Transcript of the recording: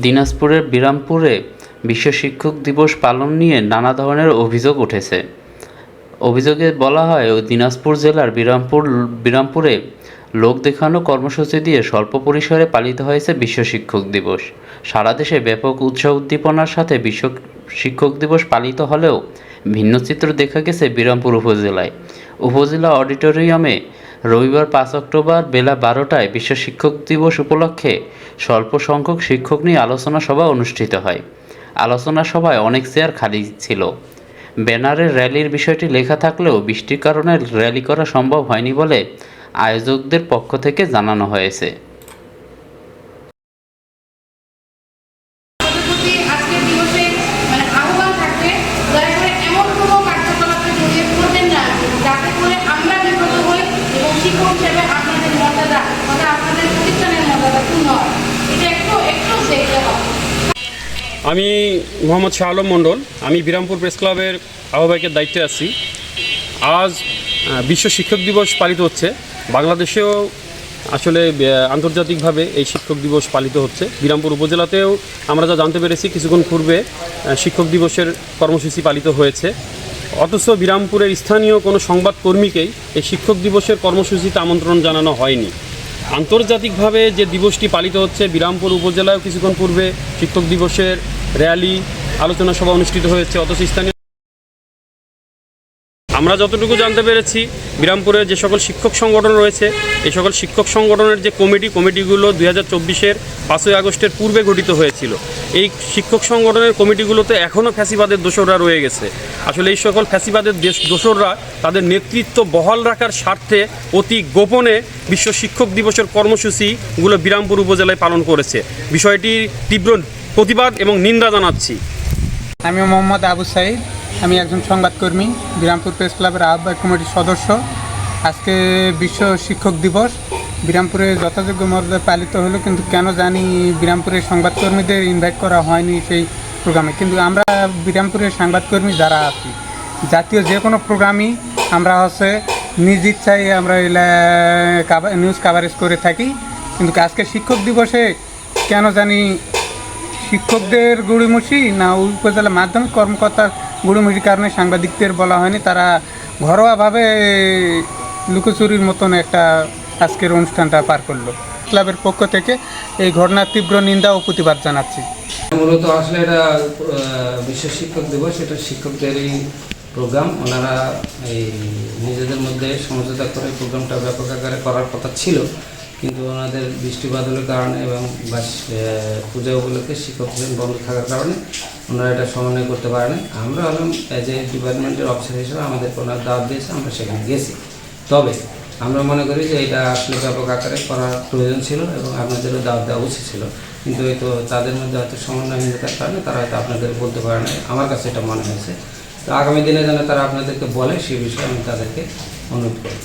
দিনাজপুরের বিরামপুরে বিশ্ব শিক্ষক দিবস পালন নিয়ে নানা ধরনের অভিযোগ উঠেছে। অভিযোগে বলা হয় দিনাজপুর জেলার বিরামপুর, বিরামপুরে লোক দেখানো কর্মসূচি দিয়ে স্বল্প পরিসরে পালিত হয়েছে বিশ্ব শিক্ষক দিবস। সারা দেশে ব্যাপক উৎসাহ উদ্দীপনার সাথে বিশ্ব শিক্ষক দিবস পালিত হলেও ভিন্ন চিত্র দেখা গেছে বিরামপুর উপজেলায়। উপজেলা অডিটোরিয়ামে রবিবার পাঁচ অক্টোবর বেলা বারোটায় বিশ্ব শিক্ষক দিবস উপলক্ষে স্বল্প সংখ্যক শিক্ষক নিয়ে আলোচনা সভা অনুষ্ঠিত হয়। আলোচনা সভায় অনেক চেয়ার খালি ছিল। ব্যানারের র্যালির বিষয়টি লেখা থাকলেও বৃষ্টির কারণে র্যালি করা সম্ভব হয়নি বলে আয়োজকদের পক্ষ থেকে জানানো হয়েছে আমাদের প্রতি আজকের দিবসে মানে আহ্বান থাকবে দয়া করে এমন কোনো কার্যকলাপে জড়িয়ে পড়বেন না যাতে করে আমরা বিব্রত হই এবং শিক্ষক হিসেবে আপনাদের মর্যাদা তথা আপনাদের প্রতিষ্ঠানের মর্যাদা পূর্ণ হয় এটা একটু একটু দেখতে হবে আমি মোহাম্মদ শাহ আলম মণ্ডল। আমি বিরামপুর প্রেস ক্লাবের আহ্বায়কের দায়িত্বে আছি। আজ বিশ্ব শিক্ষক দিবস পালিত হচ্ছে। বাংলাদেশেও আসলে আন্তর্জাতিকভাবে এই শিক্ষক দিবস পালিত হচ্ছে। বিরামপুর উপজেলাতেও আমরা যা জানতে পেরেছি, কিছুক্ষণ পূর্বে শিক্ষক দিবসের কর্মসূচি পালিত হয়েছে। অথচ বিরামপুরের স্থানীয় কোনো সংবাদকর্মীকেই এই শিক্ষক দিবসের কর্মসূচিতে আমন্ত্রণ জানানো হয়নি। আন্তর্জাতিকভাবে যে দিবসটি পালিত হচ্ছে, বিরামপুর উপজেলায় কিছুক্ষণ পূর্বে শিক্ষক দিবসের র্যালি, আলোচনা সভা অনুষ্ঠিত হয়েছে, অথচ স্থানীয় আমরা যতটুকু জানতে পেরেছি, বিরামপুরে যে সকল শিক্ষক সংগঠন রয়েছে, এই সকল শিক্ষক সংগঠনের যে কমিটি, কমিটিগুলো দুই হাজার চব্বিশের পাঁচই আগস্টের পূর্বে গঠিত হয়েছিল। এই শিক্ষক সংগঠনের কমিটিগুলোতে এখনও ফ্যাসিবাদের দোসররা রয়ে গেছে। আসলে এই সকল ফ্যাসিবাদের দেশ দোসররা তাদের নেতৃত্ব বহাল রাখার স্বার্থে অতি গোপনে বিশ্ব শিক্ষক দিবসের কর্মসূচিগুলো বিরামপুর উপজেলায় পালন করেছে। বিষয়টি তীব্র প্রতিবাদ এবং নিন্দা জানাচ্ছি। আমি মোহাম্মদ আবু সাইদ। আমি একজন সংবাদকর্মী, বিরামপুর প্রেস ক্লাবের আহ্বায়ক কমিটির সদস্য। আজকে বিশ্ব শিক্ষক দিবস। বিরামপুরে যথাযোগ্য মর্যাদা পালিত হলো, কিন্তু কেন জানি বিরামপুরের সংবাদকর্মীদের ইনভাইট করা হয়নি সেই প্রোগ্রামে কিন্তু আমরা বিরামপুরের সাংবাদকর্মী যারা আছি, জাতীয় যে কোনো প্রোগ্রামই আমরা হচ্ছে নিজ ইচ্ছায় আমরা নিউজ কাভারেজ করে থাকি। কিন্তু আজকে শিক্ষক দিবসে কেন জানি শিক্ষকদের গুড়িমুষি না উপজেলা মাধ্যমিক কর্মকর্তার গুড়িমুষির কারণে সাংবাদিকদের বলা হয়নি। তারা ঘরোয়াভাবে লুকোচুরির মতন একটা আজকের অনুষ্ঠানটা পার করল। ক্লাবের পক্ষ থেকে এই ঘটনার তীব্র নিন্দা ও প্রতিবাদ জানাচ্ছি। মূলত আসলে এটা বিশ্ব শিক্ষক দিবস, এটা শিক্ষকদেরই প্রোগ্রাম। ওনারা এই নিজেদের মধ্যে সমঝোতা করে প্রোগ্রামটা ব্যাপক আকারে করার কথা ছিল। কিন্তু ওনাদের বৃষ্টি বাদলের কারণে এবং পূজা উপলক্ষে শিক্ষকদের বন্ধ থাকার কারণে ওনারা এটা সমন্বয় করতে পারেনি। আমরা হলাম অ্যাজ এ ডিপার্টমেন্টের অফিসার হিসেবে আমাদের ওনার দাওয়াত দিয়েছে, আমরা সেখানে গেছি। তবে আমরা মনে করি যে এটা আসলে ব্যাপক আকারে করার প্রয়োজন ছিল এবং আপনাদেরও দাওয়াত দেওয়া উচিত ছিল। কিন্তু এই তো তাদের মধ্যে হয়তো সমন্বয়হীনতার কারণে তারা হয়তো আপনাদের বলতে পারে না আমার কাছে এটা মনে হয়েছে। তো আগামী দিনে যেন তারা আপনাদেরকে বলে সেই বিষয়ে আমি তাদেরকে অনুরোধ করি।